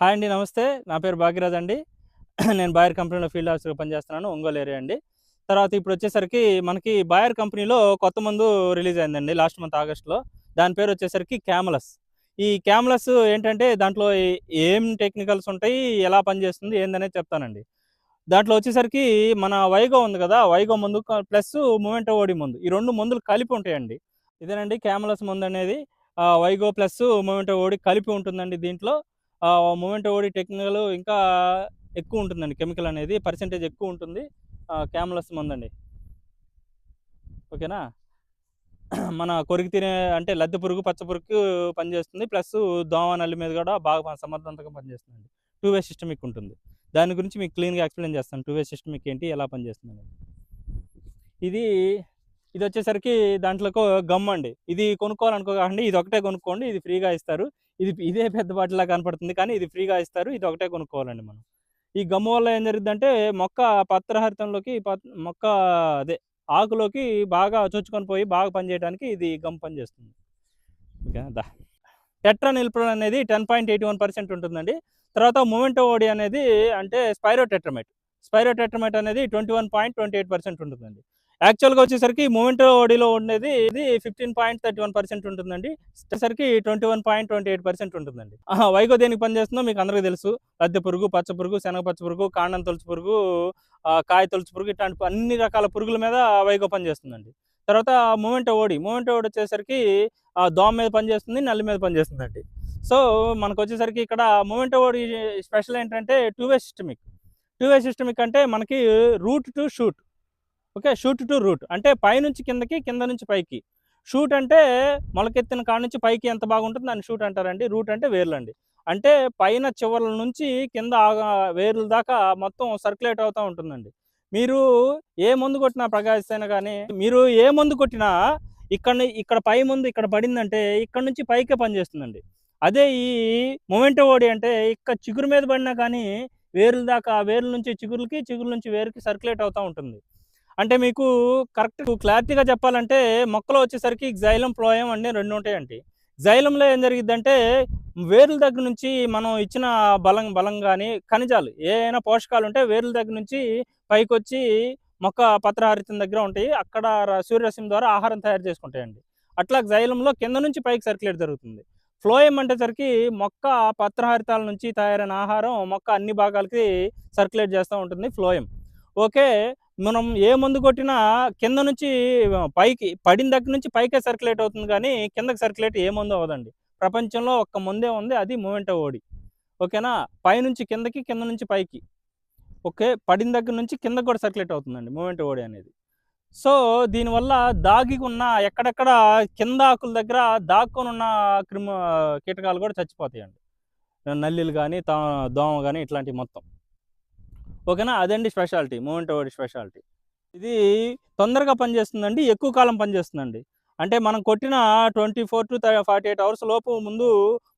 Hi అండి నమస్తే. నా పేరు భాగ్యరాజ్ అండి. నేను బాయర్ కంపెనీలో ఫీల్డ్ ఆఫీసర్గా పనిచేస్తున్నాను ఒంగోలు ఏరియా అండి. తర్వాత ఇప్పుడు వచ్చేసరికి మనకి బాయర్ కంపెనీలో కొత్త మందు రిలీజ్ అయిందండి లాస్ట్ మంత్ ఆగస్ట్లో. దాని పేరు వచ్చేసరికి క్యామలస్. ఈ క్యామలస్ ఏంటంటే దాంట్లో ఏం టెక్నికల్స్ ఉంటాయి ఎలా పనిచేస్తుంది ఏందనేది చెప్తానండి. దాంట్లో వచ్చేసరికి మన వైగో ఉంది కదా వైగో ముందు ప్లస్ మూమెంటో ఓడి ముందు. ఈ రెండు మందులు కలిపి ఉంటాయండి. ఇదేనండి క్యామలస్ మందు అనేది. వైగో ప్లస్ మూమెంటో ఓడి కలిపి ఉంటుందండి దీంట్లో. మూమెంట్ ఓడి టెక్నికల్ ఇంకా ఎక్కువ ఉంటుందండి. కెమికల్ అనేది పర్సెంటేజ్ ఎక్కువ ఉంటుంది. క్యామ్లస్ మందండి. ఓకేనా? మన కొరికి తినే అంటే లద్దె పురుగు పచ్చ పురుగు పనిచేస్తుంది. ప్లస్ దోమ నల్లి మీద కూడా బాగా సమర్థవంతంగా పనిచేస్తుంది టూ వే సిస్టమిక్ ఉంటుంది. దాని గురించి మీకు క్లీన్గా ఎక్స్ప్లెయిన్ చేస్తాను. టూ వే సిస్టమిక్ ఏంటి ఎలా పనిచేస్తుంది ఇది ఇది వచ్చేసరికి దాంట్లో గమ్ అండి. ఇది కొనుక్కోవాలనుకోకండి ఇది ఒకటే కొనుక్కోండి ఇది ఫ్రీగా ఇస్తారు. ఇది ఇదే పెద్ద బాటిలా కనపడుతుంది కానీ ఇది ఫ్రీగా ఇస్తారు. ఇది ఒకటే కొనుక్కోవాలండి మనం. ఈ గమ్ము వల్ల ఏం జరుగుతుందంటే మొక్క పత్రహరితంలోకి పత్- మొక్క అదే ఆకులోకి బాగా చొచ్చుకొని పోయి బాగా పనిచేయడానికి ఇది గమ్ పనిచేస్తుంది ఓకే దా. టెట్రా నిల్పడం అనేది ten point eighty one percent ఉంటుందండి. తర్వాత మొమెంటో ఓడి అనేది అంటే స్పైరో టెట్రమైట్. స్పైరో టెట్రమైట్ అనేది twenty one point twenty eight percent ఉంటుందండి. యాక్చువల్గా వచ్చేసరికి మూమెంటో ఓడిలో ఉండేది ఇది fifteen point thirty one percent ఉంటుందండి. వచ్చేసరికి twenty one point twenty eight percent ఉంటుందండి వైగో దేనికి పనిచేస్తుందో మీకు అందరికీ తెలుసు. లద్దె పురుగు పచ్చ పురుగు శనగ పచ్చ పురుగు కాండం తొలుచు పురుగు కాయ తొలుచు పురుగు ఇట్లాంటి అన్ని రకాల పురుగుల మీద వైగో పనిచేస్తుందండి తర్వాత మూమెంట్ ఓడి మూమెంట్ ఓడి వచ్చేసరికి ఆ, దోమ మీద పనిచేస్తుంది నల్లి మీద పనిచేస్తుందండి సో మనకు వచ్చేసరికి ఇక్కడ మూమెంట్ ఓడి స్పెషల్ ఏంటంటే two way systemic two way systemic అంటే మనకి root to shoot okay shoot to root. అంటే పైనుంచి కిందకి కింద నుంచి పైకి. షూట్ అంటే మొలకెత్తిన కాడ నుంచి పైకి ఎంత బాగుంటుంది దాన్ని షూట్ అంటారండి. రూట్ అంటే వేర్లు అండి అంటే పైన చివర్ల నుంచి కింద వేర్ల దాకా మొత్తం సర్క్యులేట్ అవుతూ ఉంటుందండి. మీరు ఏ మందు కొట్టినా ప్రకాశిస్తేనే కానీ మీరు ఏ మందు కొట్టినా ఇక్కడ ఇక్కడ పై ముందు ఇక్కడ పడిందంటే ఇక్కడ నుంచి పైకే పనిచేస్తుందండి. అదే ఈ మొమెంటో ఓడి అంటే ఇక్కడ చిగురు మీద పడినా కానీ వేర్ల దాకా వేర్ల నుంచి చిగురులకి చిగురు నుంచి వేరుకి సర్క్యులేట్ అవుతూ ఉంటుంది. అంటే మీకు కరెక్ట్ క్లారిటీగా చెప్పాలంటే మొక్కలో వచ్చేసరికి జైలం ప్లోయం అన్ని రెండు ఉంటాయండి. జైలంలో ఏం జరిగిద్దంటే వేర్ల దగ్గర నుంచి మనం ఇచ్చిన బలం బలం కానీ ఖనిజాలు ఏమైనా పోషకాలు ఉంటే వేర్ల దగ్గర నుంచి పైకి వచ్చి మొక్క పత్రహారితం దగ్గర ఉంటాయి. అక్కడ సూర్యరశ్మి ద్వారా ఆహారం తయారు చేసుకుంటాయండి. అట్లా జైలంలో కింద నుంచి పైకి సర్క్యులేట్ జరుగుతుంది. ఫ్లోయం అంటేసరికి మొక్క పత్రహారితాల నుంచి తయారైన ఆహారం మొక్క అన్ని భాగాలకి సర్క్యులేట్ చేస్తూ ఉంటుంది ఫ్లోయం ఓకే మనం ఏ మందు కొట్టినా కింద నుంచి పైకి పడిన దగ్గర నుంచి పైకే సర్క్యులేట్ అవుతుంది కానీ కిందకి సర్క్యులేట్ ఏ మందు అవ్వదండి. ప్రపంచంలో ఒక్క ముందే ఉంది అది మూమెంటో ఓడి. ఓకేనా? పైనుంచి కిందకి కింద నుంచి పైకి. ఓకే? పడిన దగ్గర నుంచి కిందకి కూడా సర్క్యులేట్ అవుతుందండి మూమెంటో ఓడి అనేది. సో దీనివల్ల దాగి ఉన్న ఎక్కడెక్కడ కింద ఆకుల దగ్గర దాక్కుని ఉన్న క్రిమ కీటకాలు కూడా చచ్చిపోతాయండి. నల్లిలు కానీ తా దోమ కానీ ఇట్లాంటివి మొత్తం. ఓకేనా? అదండి స్పెషాలిటీ. మూమెంట్ ఓడి స్పెషాలిటీ. ఇది తొందరగా పనిచేస్తుందండి ఎక్కువ కాలం పనిచేస్తుందండి. అంటే మనం కొట్టిన twenty four to forty eight hours లోపు ముందు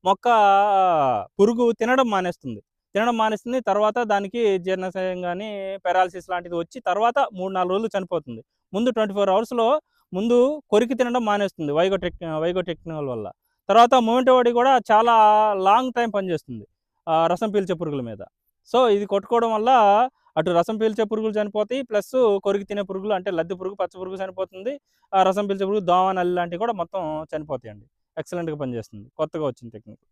మొక్క పురుగు తినడం మానేస్తుంది. తినడం మానేస్తుంది తర్వాత దానికి జీర్ణశయం కానీ పెరాలసిస్ లాంటిది వచ్చి తర్వాత మూడు నాలుగు రోజులు చనిపోతుంది. ముందు ట్వంటీ ఫోర్ అవర్స్లో ముందు కొరికి తినడం మానేస్తుంది వైగో టెక్ వైగో టెక్నికల్ వల్ల. తర్వాత మూమెంట్ ఓడి కూడా చాలా లాంగ్ టైం పనిచేస్తుంది రసం పీల్చే పురుగుల మీద. సో ఇది కొట్టుకోవడం వల్ల అటు రసం పీల్చే పురుగులు చనిపోతాయి ప్లస్ కొరికి తినే పురుగులు అంటే లద్దె పురుగు పచ్చ పురుగు చనిపోతుంది. ఆ రసం పీల్చే పురుగు దోమ నల్లి లాంటివి కూడా మొత్తం చనిపోతాయండి. ఎక్సలెంట్గా పనిచేస్తుంది. కొత్తగా వచ్చిన టెక్నిక్.